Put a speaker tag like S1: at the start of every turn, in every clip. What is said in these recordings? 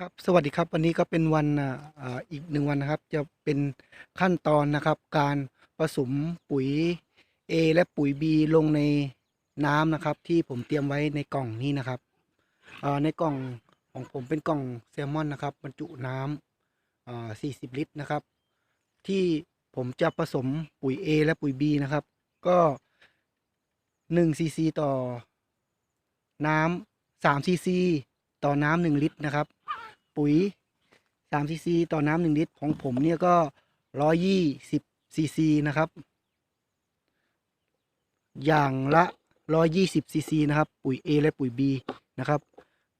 S1: ครับสวัสดีครับวันนี้ก็เป็นวันอ่าอีกหนึ่งวันนะครับ จะเป็นขั้นตอนนะครับ การผสมปุ๋ย A และปุ๋ย B ลงในน้ำนะครับ ที่ผมเตรียมไว้ในกล่องนี้นะครับอ่าในกล่องของผมเป็นกล่องแซลมอนนะครับบรรจุน้ำอ่า40 ลิตรนะครับ ที่ผมจะผสมปุ๋ย A และปุ๋ย B นะครับ ก็1ซีซีต่อน้ำ3ซีซีต่อน้ำ1ลิตรนะครับ ปุ๋ย3ซีซีต่อน้ำ1ลิตรของผมเนี่ยก็ 120ซีซีนะครับ อย่างละ 120ซีซีนะครับ ปุ๋ย A และปุ๋ย B นะครับ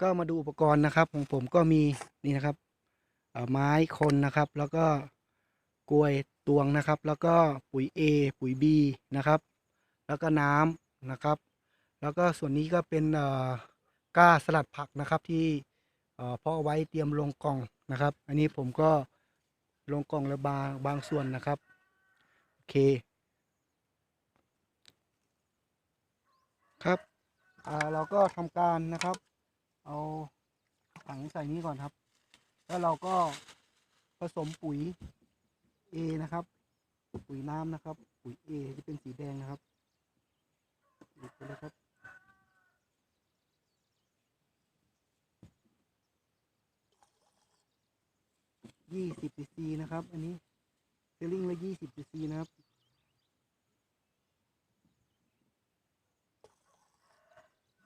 S1: ก็มาดูอุปกรณ์นะครับ ของผมก็มีนี่นะครับไม้คนนะครับ แล้วก็กลวยตวงนะครับ แล้วก็ปุ๋ย A ปุ๋ย B นะครับ แล้วก็น้ำนะครับ แล้วก็ส่วนนี้ก็เป็นก้าสลัดผักนะครับที่ เอ่อพาะเอไว้เตรียมลงกล่องนะครับ อันนี้ผมก็ลงกล่องแล้วบางบางส่วนนะครับ โอเค ครับอ่าเราก็ทำการนะครับ เอาถังใส่นี้ก่อนครับ แล้วเราก็ผสมปุ๋ย A นะครับ ปุ๋ยน้ำนะครับ ปุ๋ย A จะเป็นสีแดงนะครับหยิบไปเลยครับ ยี่สิบซีซีนะครับ อันนี้เซลลิงละยี่สิบซีซีนะครับ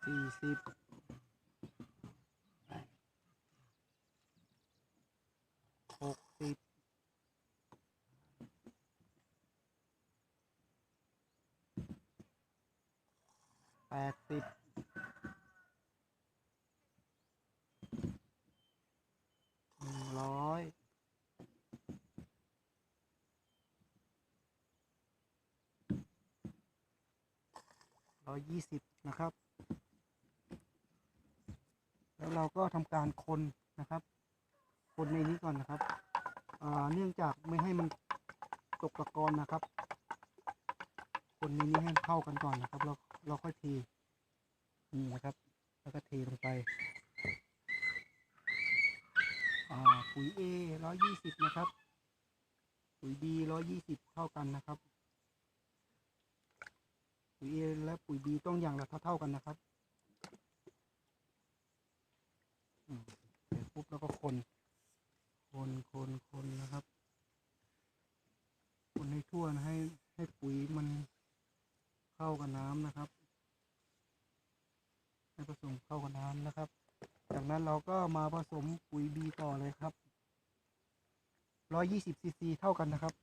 S1: สี่สิบหกสิบแปดสิบหนึ่งร้อย ร้อยยี่สิบนะครับ แล้วเราก็ทำการคนนะครับ คนในนี้ก่อนนะครับเนื่องจากไม่ให้มันตกตะกอนนะครับ คนในนี้ให้เข้ากันก่อนนะครับ เราเราค่อยเทนี่นะครับ แล้วก็เทลงไปปุ๋ย A ร้อยยี่สิบนะครับ ปุ๋ย B ร้อยยี่สิบเท่ากันนะครับ ปุ๋ย A และปุ๋ย B ต้องอย่างละเท่าๆกันนะครับเสร็จปุ๊บแล้วก็คน คนคนคนนะครับ คนให้ทั่วนะให้ให้ปุ๋ยมันเข้ากับน้ำนะครับ ให้ผสมเข้ากับน้ำนะครับ จากนั้นเราก็มาผสมปุ๋ยบีต่อเลยครับร้อยยี่สิบซีซีเท่ากันนะครับ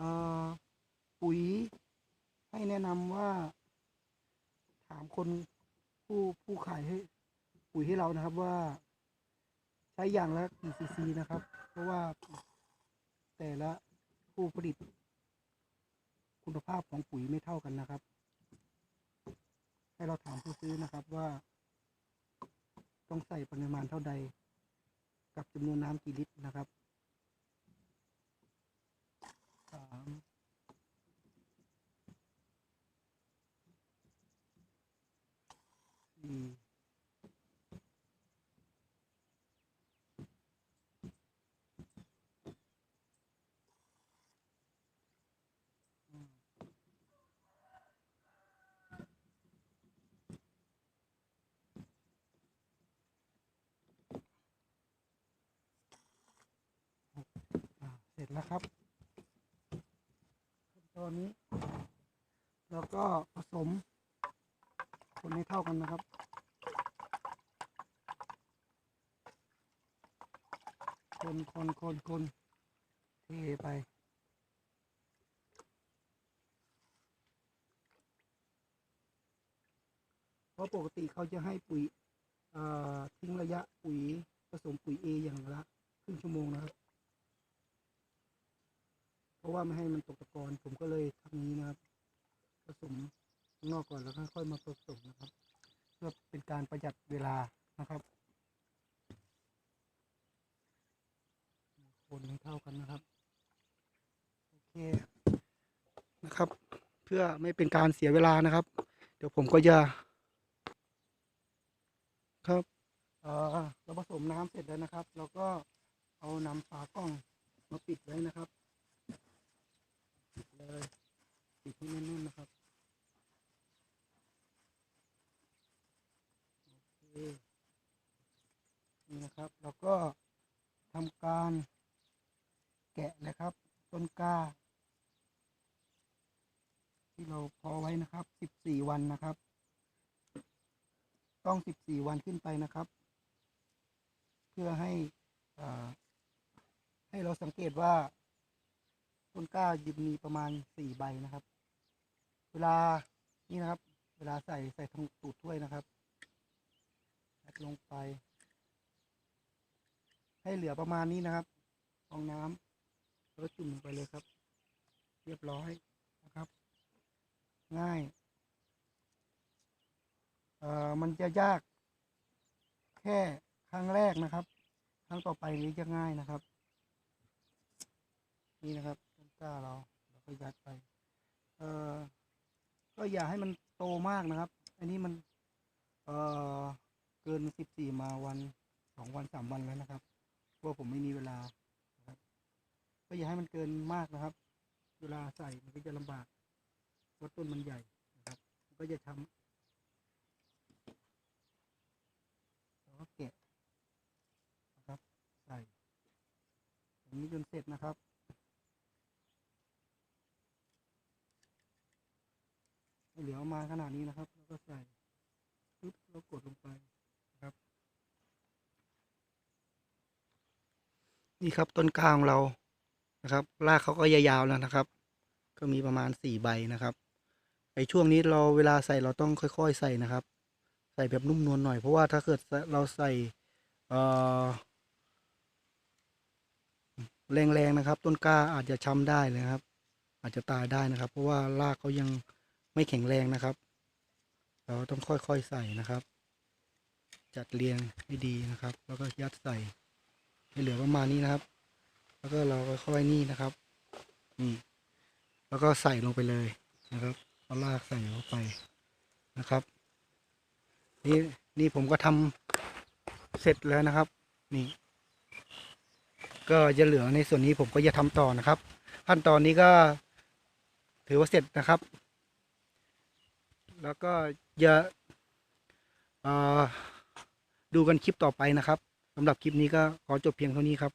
S1: อ่อปุ๋ย ให้แนะนำว่า ถามคนผู้ผู้ขายให้ปุ๋ยให้เรานะครับว่า ใช้อย่างละกี่ซีซีนะครับ เพราะว่าแต่ละผู้ผลิต คุณภาพของปุ๋ยไม่เท่ากันนะครับ ให้เราถามผู้ซื้อนะครับว่า ต้องใส่ปริมาณเท่าใด กับจำนวนน้ำกี่ลิตรนะครับสามสี่ อ่า เสร็จแล้วครับขั้นตอนนี้ แล้วก็ผสม คนให้เท่ากันนะครับ คนคนคนคนเทไปเพราะปกติเขาจะให้ปุ๋ยอ่อทิ้งระยะปุ๋ยผสมปุ๋ย A อย่างละครึ่งชั่วโมงนะครับ เพราะว่าไม่ให้มันตกตะกอนผมก็เลยทำนี้นะครับ นอกก่อนแล้วค่อยๆมาผสมนะครับ เพื่อเป็นการประหยัดเวลานะครับ คนให้เท่ากันนะครับโอเคนะครับ เพื่อไม่เป็นการเสียเวลานะครับ เดี๋ยวผมก็จะ ครับเราผสมน้ำเสร็จแล้วนะครับ เราก็เอานำฝากล้องมาปิดไว้นะครับปิดเลยปิดให้แน่นๆนะครับโอเคนี่นะครับ เราก็ทำการแกะนะครับ ต้ นกล้า ที่เราพอไว้นะครับสิบสี่วันนะครับ ต้องสิบสี่วันขึ้นไปนะครับ เพื่อให้ให้เราสังเกตว่า ต้นกล้ายิบมีประมาณสี่ใบนะครับ เวลานี่นะครับ เวลาใส่ใส่ทางตูดถ้วยนะครับลงไป ให้เหลือประมาณนี้นะครับฟองน้ำ แล้วก็จุ่มลงไปเลยครับ เรียบร้อยนะครับ ง่ายเอ่อมันจะยาก แค่ครั้งแรกนะครับ ครั้งต่อไปนี้จะง่ายนะครับ นี่นะครับต้นกล้าเราเราก็ยัดไป เอ่อก็อย่าให้มันโตมากนะครับ อันนี้มันเอ่อเกินสิบสี่มาวันสองวันสามวันแล้วนะครับว่าผมไม่มีเวลา ก็อย่าให้มันเกินมากนะครับ เวลาใส่มันก็จะลำบากเพราะต้นมันใหญ่นะครับก็จะช้ำแล้วก็แกะนะครับ ใส่อย่างนี้จนเสร็จนะครับให้เหลือมาขนาดนี้นะครับ แล้วก็ใส่ปึ๊บแล้วกดลงไปนะครับ นี่ครับต้นกล้าของเรา นะครับรากเขาก็ยาวๆแล้วนะครับ ก็มีประมาณสี่ใบนะครับไอช่วงนี้เราเวลาใส่เราต้องค่อย ๆ ใส่นะครับ ใส่แบบนุ่มนวลหน่อยเพราะว่าถ้าเกิดเราใส่เอ่อแรงๆนะครับ ต้นกล้าอาจจะช้ำได้เลยครับ อาจจะตายได้นะครับ เพราะว่ารากเขายังไม่แข็งแรงนะครับ เราต้องค่อยๆใส่นะครับ จัดเรียงให้ดีนะครับ แล้วก็ยัดใส่ให้เหลือประมาณนี้นะครับ แล้วก็เราก็ค่อยนี่นะครับ นี่ แล้วก็ใส่ลงไปเลยนะครับ เอาลากใส่เข้าไปนะครับ นี่นี่ผมก็ทำเสร็จแล้วนะครับ นี่ ก็จะเหลือในส่วนนี้ผมก็จะทำต่อนะครับ ขั้นตอนนี้ก็ถือว่าเสร็จนะครับ แล้วก็อย่าดูกันคลิปต่อไปนะครับสำหรับคลิปนี้ก็ขอจบเพียงเท่านี้ครับ